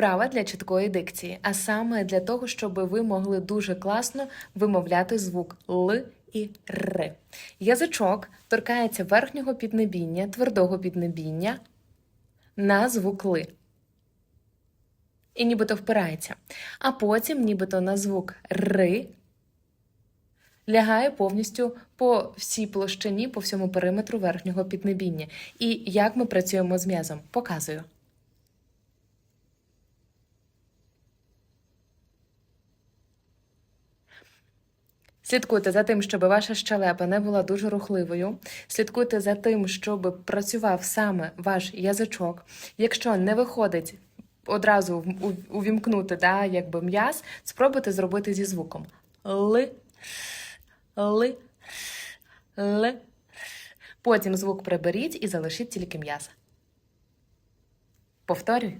Вправа для чіткої дикції, а саме для того, щоб ви могли дуже класно вимовляти звук Л і Р. Язичок торкається верхнього піднебіння, твердого піднебіння на звук Ли. І нібито впирається. А потім, нібито на звук Ри, лягає повністю по всій площині, по всьому периметру верхнього піднебіння. І як ми працюємо з м'язом? Показую. Слідкуйте за тим, щоб ваша щелепа не була дуже рухливою. Слідкуйте за тим, щоб працював саме ваш язичок. Якщо не виходить одразу увімкнути да, якби м'яз, спробуйте зробити зі звуком Л, Л, Л. Потім звук приберіть і залишіть тільки м'яз. Повторюй.